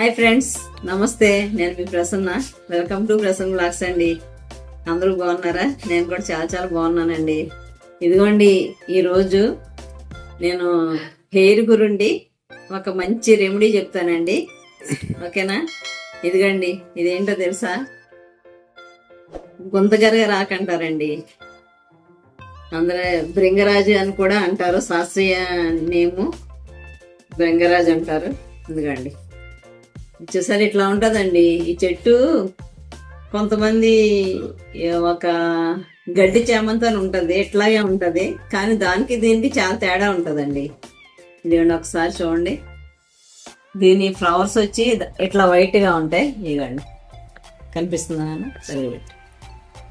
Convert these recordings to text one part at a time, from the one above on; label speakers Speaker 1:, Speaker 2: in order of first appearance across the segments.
Speaker 1: Hi friends నమస్తే నేను మీ Prasanna. Welcome to Prasanna blogs అండి. అందరూ బాగున్నారా? నేను కూడా చాలా చాలా బాగున్నానండి. ఇదిగోండి ఈరోజు నేను హెయిర్ గురుండి ఒక మంచి రెమెడీ చెప్తానండి. ఓకేనా? ఇదిగండి ఇదేంటో తెలుసా? గుంతగరగ రాకంటారండి అందరూ భృంగరాజు అని కూడా అంటారు. శాస్త్రీయ నేము భృంగరాజు అంటారు. ఇదిగండి. చూసారు ఇట్లా ఉంటుందండి. ఈ చెట్టు కొంతమంది ఒక గడ్డి చేమంతో ఉంటుంది ఇట్లాగే ఉంటుంది. కానీ దానికి దీనికి చాలా తేడా ఉంటుందండి. ఇదిగోండి ఒకసారి చూడండి. దీని ఫ్లవర్స్ వచ్చి ఇట్లా వైట్గా ఉంటాయి. ఇదిగోండి కనిపిస్తుందా సరే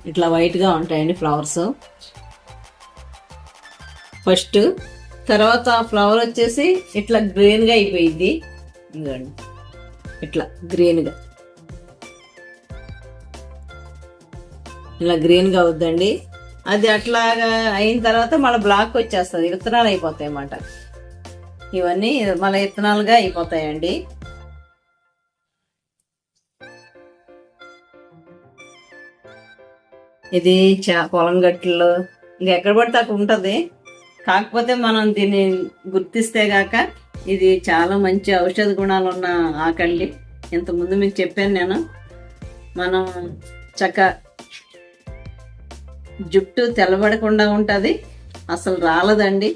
Speaker 1: ఇట్లా వైట్గా ఉంటాయండి ఫ్లవర్స్. ఫస్ట్ తర్వాత ఫ్లవర్ వచ్చేసి ఇట్లా గ్రీన్గా అయిపోయింది ఇదిగోండి. ఇట్లా గ్రీన్గా. ఇలా గ్రీన్గా అవుద్దండి. అది అట్లాగా అయిన తర్వాత మళ్ళీ బ్లాక్ వచ్చేస్తుంది. విత్తనాలు అయిపోతాయి అన్నమాట. ఇవన్నీ మళ్ళీ విత్తనాలుగా అయిపోతాయండి. ఇది చా పొలం గట్టులో ఇంకా ఎక్కడ పడితే అక్కడ ఉంటుంది. కాకపోతే మనం దీన్ని గుర్తిస్తే గాక ఇది చాలా మంచి ఔషధ గుణాలు ఉన్న ఆకండి ఇంతకుముందు మీకు చెప్పాను నేను. మనం చక్క జుట్టు తెల్లబడకుండా ఉంటుంది. అసలు రాలదండి.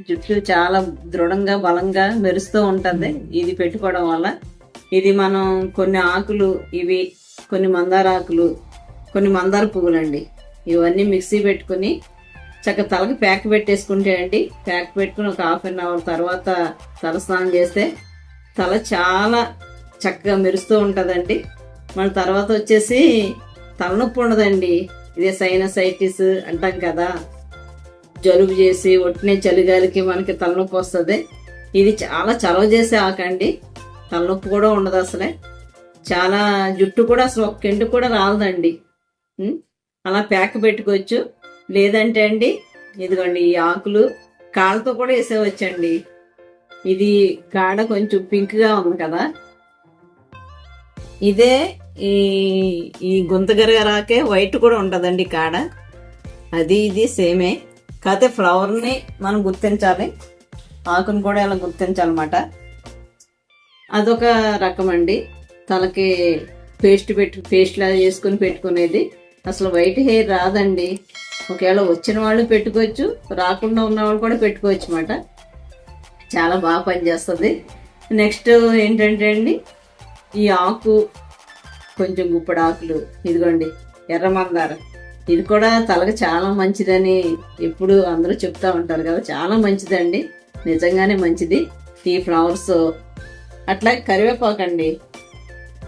Speaker 1: జుట్టు చాలా దృఢంగా బలంగా మెరుస్తూ ఉంటుంది. ఇది పెట్టుకోవడం వల్ల ఇది మనం కొన్ని ఆకులు ఇవి కొన్ని మందార ఆకులు కొన్ని మందార పువ్వులండి. ఇవన్నీ మిక్సీ పెట్టుకుని చక్కగా తలకి ప్యాక్ పెట్టేసుకుంటే అండి. ప్యాక్ పెట్టుకుని ఒక హాఫ్ అన్ అవర్ తర్వాత తల స్నానం చేస్తే తల చాలా చక్కగా మెరుస్తూ ఉంటుందండి. మళ్ళీ తర్వాత వచ్చేసి తలనొప్పి ఉండదండి. ఇదే సైనసైటిస్ అంటాం కదా. జలుబు చేసి ఒట్టినే చలిగాలికి మనకి తలనొప్పి వస్తుంది. ఇది చాలా చలవ చేసే ఆకండి తలనొప్పి కూడా ఉండదు అసలే. చాలా జుట్టు కూడా అసలు ఒక్క కూడా రాలదండి. అలా ప్యాక్ పెట్టుకోవచ్చు. లేదంటే అండి ఇదిగోండి ఈ ఆకులు కాళ్ళతో కూడా వేసేవచ్చండి. ఇది కాడ కొంచెం పింక్గా ఉంది కదా. ఇదే ఈ ఈ గుంతగరగరాకే వైట్ కూడా ఉంటుందండి కాడ. అది ఇది సేమే కాకపోతే ఫ్లవర్ని మనం గుర్తించాలి. ఆకును కూడా ఇలా గుర్తించాలన్నమాట. అదొక రకం అండి. తలకి పేస్ట్ పెట్టి పేస్ట్ లాగా చేసుకుని పెట్టుకునేది. అసలు వైట్ హెయిర్ రాదండి. ఒకవేళ వచ్చిన వాళ్ళు పెట్టుకోవచ్చు రాకుండా ఉన్న వాళ్ళు కూడా పెట్టుకోవచ్చు అన్నమాట. చాలా బాగా పనిచేస్తుంది. నెక్స్ట్ ఏంటంటే అండి ఈ ఆకు కొంచెం గుప్పడి ఆకులు ఇదిగోండి ఎర్ర మందార. ఇది కూడా తలకు చాలా మంచిదని ఎప్పుడు అందరూ చెప్తా ఉంటారు కదా చాలా మంచిదండి. నిజంగానే మంచిది. ఈ ఫ్లవర్స్ అట్లాగే కరివేపాకు అండి.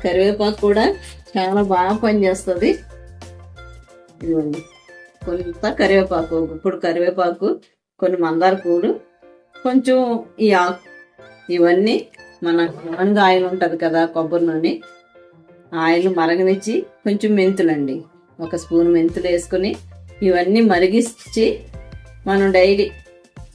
Speaker 1: కరివేపాకు కూడా చాలా బాగా పనిచేస్తుంది. ఇదిగోండి. కొంత కరివేపాకు ఇప్పుడు కరివేపాకు కొన్ని మందార పూలు కొంచెం ఈ ఆకు ఇవన్నీ మన నూనె ఆయిల్ ఉంటుంది కదా కొబ్బరి నూనె ఆయిల్ మరగనిచ్చి కొంచెం మెంతులండి. ఒక స్పూన్ మెంతులు వేసుకొని ఇవన్నీ మరిగించి మనం డైలీ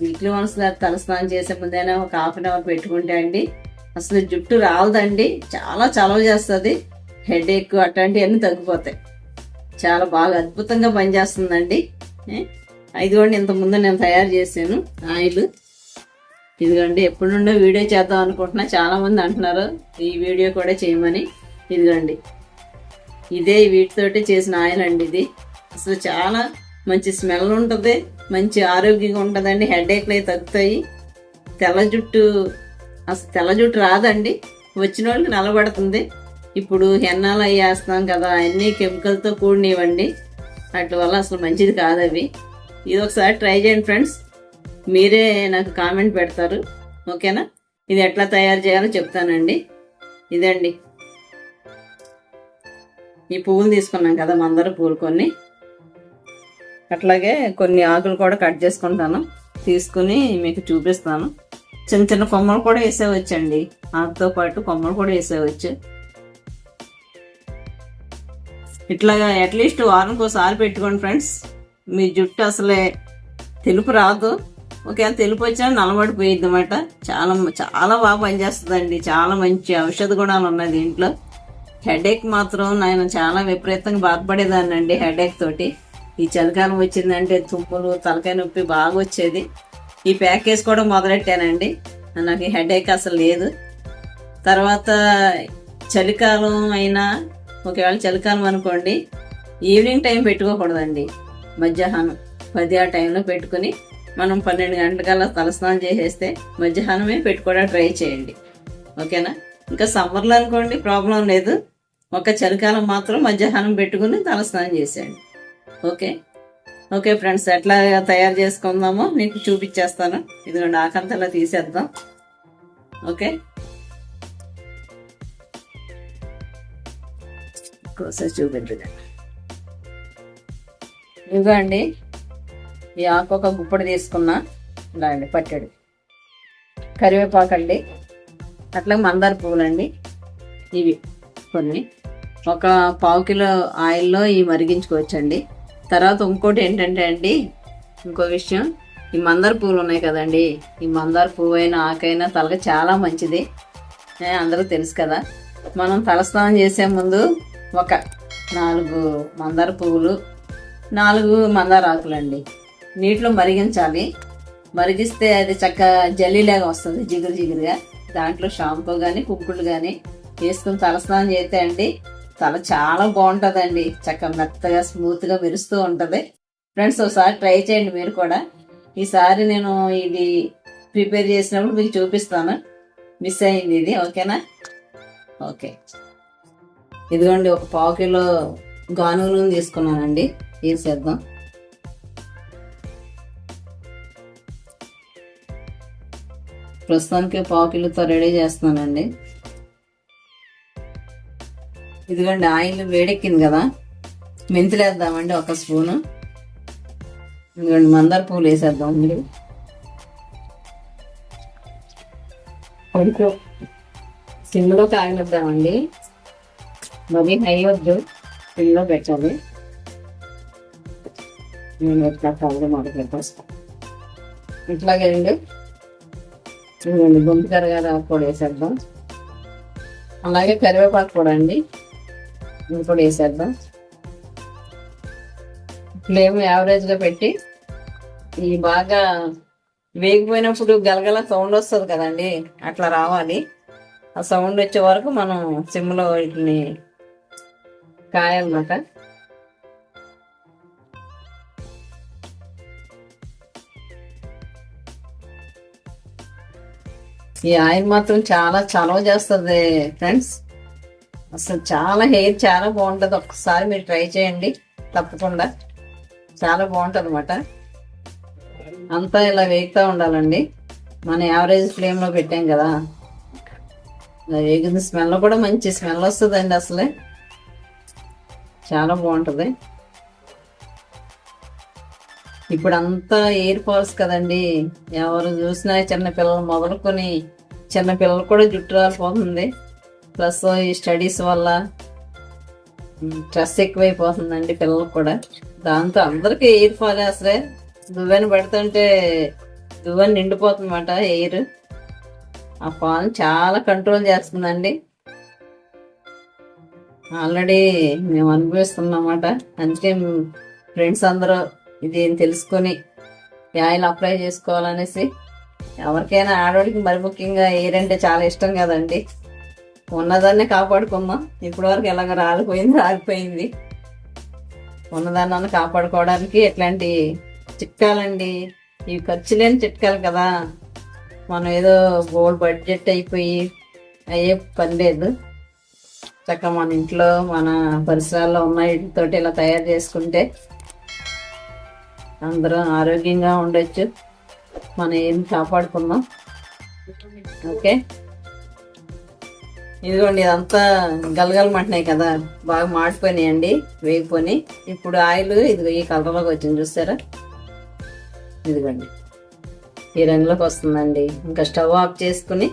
Speaker 1: వీక్లీ వన్స్ తలస్నానం చేసే ముందైనా ఒక హాఫ్ అన్ అవర్ పెట్టుకుంటే అండి అసలు జుట్టు రాలదండి చాలా చలవ చేస్తుంది హెడ్ ఎక్ అట్లాంటివన్నీ తగ్గిపోతాయి. చాలా బాగా అద్భుతంగా పనిచేస్తుందండి. ఇదిగోండి ఇంత ముందు నేను తయారు చేశాను ఆయిల్. ఇదిగోండి ఎప్పటి నుండో వీడియో చేద్దాం అనుకుంటున్నా. చాలామంది అంటున్నారు ఈ వీడియో కూడా చేయమని. ఇదిగోండి ఇదే వీటితోటి చేసిన ఆయిల్ అండి ఇది. అసలు చాలా మంచి స్మెల్ ఉంటుంది మంచి ఆరోగ్యంగా ఉంటుందండి. హెడేక్లు అవి తగ్గుతాయి. తెల్ల జుట్టు అసలు తెల్ల జుట్టు రాదండి. వచ్చిన వాళ్ళకి నలబడుతుంది ఇప్పుడు హెన్నాలు అవి వేస్తాం కదా అన్నీ కెమికల్తో కూడినవండి వాటి వల్ల అసలు మంచిది కాదు అవి. ఇది ఒకసారి ట్రై చేయండి ఫ్రెండ్స్ మీరే నాకు కామెంట్ పెడతారు. ఓకేనా ఇది ఎట్లా తయారు చేయాలో చెప్తానండి. ఇదండి. ఈ పువ్వులు తీసుకున్నాం కదా మందర పూలు కొన్ని. అట్లాగే కొన్ని ఆకులు కూడా కట్ చేసుకుంటాను. తీసుకుని మీకు చూపిస్తాను. చిన్న చిన్న కొమ్మలు కూడా వేసేవచ్చండి. ఆకుతో పాటు కొమ్మలు కూడా వేసేవచ్చు. ఇట్లాగా అట్లీస్ట్ వారానికి ఒకసారి పెట్టుకోండి ఫ్రెండ్స్. మీ జుట్టు అసలే తెలుపు రాదు. ఒకవేళ తెలుపు వచ్చినా నలబడిపోయింది అనమాట చాలా చాలా బాగా పనిచేస్తుందండి. చాలా మంచి ఔషధ గుణాలు ఉన్నాయి దీంట్లో. హెడేక్ మాత్రం నేను చాలా విపరీతంగా బాధపడేదాన్ని అండి హెడేక్ తోటి. ఈ చలికాలం వచ్చిందంటే తుమ్ములు తలకాయ నొప్పి బాగా వచ్చేది. ఈ ప్యాక్ వేసుకోవడం మొదలెట్టానండి. నాకు హెడేక్ అసలు లేదు. తర్వాత చలికాలం అయినా ఒకవేళ చలికాలం అనుకోండి ఈవినింగ్ టైం పెట్టుకోకూడదండి. మధ్యాహ్నం పది ఆ టైంలో పెట్టుకుని మనం పన్నెండు గంటలకల్లా తలస్నానం చేసేస్తే మధ్యాహ్నమే పెట్టుకోవడానికి ట్రై చేయండి. ఓకేనా? ఇంకా సమ్మర్లో అనుకోండి ప్రాబ్లం లేదు. ఒక చలికాలం మాత్రం మధ్యాహ్నం పెట్టుకుని తలస్నానం చేసేయండి. ఓకే? ఓకే ఫ్రెండ్స్ ఎట్లా తయారు చేసుకుందామో మీకు చూపించేస్తాను. ఇదిగోండి ఆకంతలా తీసేద్దాం. ఓకే? ప్రాసెస్ చూపించదండి ఇదిగో అండి ఈ ఆకు ఒక గుప్పడి తీసుకున్నా ఇలా అండి పట్టెడు కరివేపాకు అండి అట్లా మందార పువ్వులండి ఇవి కొన్ని. ఒక పావు కిలో ఆయిల్లో ఇవి మరిగించుకోవచ్చండి. తర్వాత ఇంకోటి ఏంటంటే అండి ఇంకో విషయం ఈ మందార పువ్వులు ఉన్నాయి కదండి ఈ మందార పువ్వు అయినా ఆకైనా తలకి చాలా మంచిది. అందరూ తెలుసు కదా మనం తలస్నానం చేసే ముందు ఒక నాలుగు మందార పువ్వులు నాలుగు మందార ఆకులండి. నీటిలో మరిగించాలి. మరిగిస్తే అది చక్కగా జల్లీలాగా వస్తుంది జిగురు జిగురుగా. దాంట్లో షాంపూ కానీ కుక్కులు కానీ వేసుకుని తలస్నానం చేస్తే అండి తల చాలా బాగుంటుందండి. చక్క మెత్తగా స్మూత్గా మెరుస్తూ ఉంటుంది. ఫ్రెండ్స్ ఒకసారి ట్రై చేయండి మీరు కూడా. ఈసారి నేను ఇది ప్రిపేర్ చేసినప్పుడు మీకు చూపిస్తాను. మిస్ అయింది ఇది ఓకేనా? ఓకే. ఇదిగోండి ఒక పావు కిలో గానుగ నూనె తీసుకున్నానండి. వేసేద్దాం ప్రస్తుతానికి పావు కిలోతో రెడీ చేస్తున్నానండి. ఇదిగోండి ఆయిల్ వేడెక్కింది కదా. మెంతులు వేద్దామండి ఒక స్పూను. ఇదిగోండి మందార పువ్వులు వేసేద్దాం అండి. కొంచెం సిమ్లో కాగనిద్దామండి మరి హై వద్దు సిమ్లో పెట్టాలి నేను ఎట్లా కావాలి మొదలు పెట్టేస్తాను ఇట్లాగే అండి చూడండి గుంపు కరగాలి కూడా వేసేద్దాం అలాగే కరివేపాకు కూడా అండి ఇది కూడా వేసేద్దాం ఫ్లేమ్ యావరేజ్గా పెట్టి ఈ బాగా వేగిపోయినప్పుడు గలగల సౌండ్ వస్తుంది కదండి. అట్లా రావాలి. ఆ సౌండ్ వచ్చే వరకు మనం సిమ్లో వీటిని కాయాలన్నమాట ఈ ఆయిల్ మాత్రం చాలా చలవ చేస్తుంది ఫ్రెండ్స్. అసలు చాలా హెయిర్ చాలా బాగుంటుంది. ఒక్కసారి మీరు ట్రై చేయండి. తప్పకుండా. చాలా బాగుంటుంది అనమాట అంతా ఇలా వేగుతూ ఉండాలండి. మన యావరేజ్ ఫ్లేమ్లో పెట్టాం కదా. ఇలా వేగింది స్మెల్ కూడా మంచి స్మెల్ వస్తుందండి అసలే. చాలా బాగుంటుంది. ఇప్పుడు అంతా ఎయిర్ ఫాల్స్ కదండి. ఎవరు చూసినా చిన్న పిల్లలు మొదలుకొని చిన్న పిల్లలు కూడా జుట్టు రాలిపోతుంది. ప్లస్ ఈ స్టడీస్ వల్ల స్ట్రెస్ ఎక్కువైపోతుందండి పిల్లలకు కూడా. దాంతో అందరికీ ఎయిర్ ఫాల్ అసలే దువ్వెని పడుతుంటే దువ్వెని నిండిపోతుందన్నమాట ఎయిర్ ఆ ఫాల్ చాలా కంట్రోల్ చేస్తుందండి. ఆల్రెడీ మేము అనుభవిస్తున్నమాట అందుకే ఫ్రెండ్స్ అందరూ ఇది తెలుసుకొని ఈ ఆయిల్ అప్లై చేసుకోవాలనేసి ఎవరికైనా ఆడవాడికి మరి ముఖ్యంగా ఎయిర్ అంటే చాలా ఇష్టం కదండి. ఉన్నదాన్నే కాపాడుకుందాం. ఇప్పటి వరకు ఎలాగ రాలిపోయింది రాలిపోయింది. ఉన్నదాన్ని కాపాడుకోవడానికి ఎట్లాంటి చిట్కాలండి? ఇవి ఖర్చు లేని చిట్కాలు కదా. మనం ఏదో గోల్డ్ బడ్జెట్ అయిపోయి అయ్యే పని లేదు. చక్కగా మన ఇంట్లో మన పరిసరాల్లో ఉన్న వీటితోటి ఇలా తయారు చేసుకుంటే అందరం ఆరోగ్యంగా ఉండొచ్చు. మనం ఏం కాపాడుకుందాం. ఓకే? ఇదిగోండి ఇదంతా గలగలమంటున్నాయి కదా. బాగా మాడిపోయినాయండి వేగిపోయి ఇప్పుడు ఆయిల్ ఇదిగో ఈ కలర్లోకి వచ్చింది చూసారా ఇదిగోండి. ఈ రంగులోకి వస్తుందండి. ఇంకా స్టవ్ ఆఫ్ చేసుకుని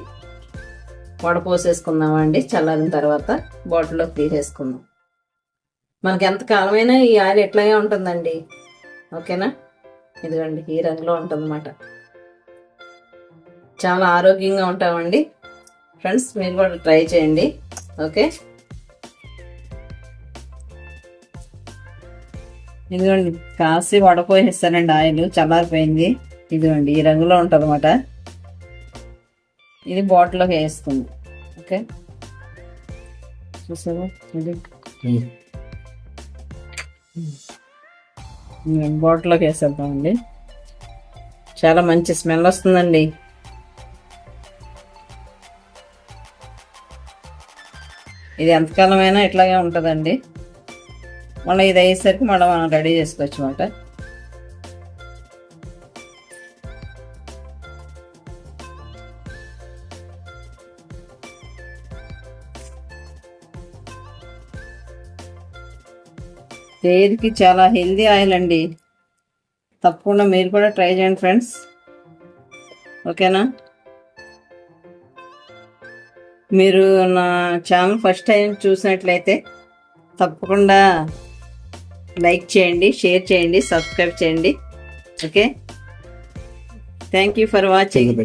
Speaker 1: వడపోసేసుకుందామండి చల్లారిన తర్వాత బాటిల్లోకి తీసేసుకుందాం మనకి ఎంత కాలమైనా ఈ ఆయిల్ ఎట్లాగే ఉంటుందండి. ఓకేనా? ఇదిగోండి ఈ రంగులో ఉంటుందన్నమాట. చాలా ఆరోగ్యంగా ఉంటామండి. ఫ్రెండ్స్ మీరు కూడా ట్రై చేయండి. ఓకే? ఇదిగోండి కాసి వడపోసేస్తానండి ఆయిల్. చల్లారిపోయింది. ఇదిగోండి ఈ రంగులో ఉంటుంది అన్నమాట ఇది బాటిల్లోకి వేస్తుంది. ఓకే చూసారా ఇది. బాటిల్లోకి వేసేద్దామండి. చాలా మంచి స్మెల్ వస్తుందండి. ఇది ఎంతకాలమైనా ఇట్లాగే ఉంటుందండి. మళ్ళీ ఇది అయ్యేసరికి మళ్ళీ మనం రెడీ చేసుకోవచ్చు అనమాట హెయిర్కి చాలా హెల్దీ ఆయిల్ అండి. తప్పకుండా మీరు కూడా ట్రై చేయండి ఫ్రెండ్స్. ఓకేనా? మీరు నా ఛానల్ ఫస్ట్ టైం చూసినట్లయితే తప్పకుండా లైక్ చేయండి షేర్ చేయండి సబ్స్క్రైబ్ చేయండి. Okay? Thank you for watching.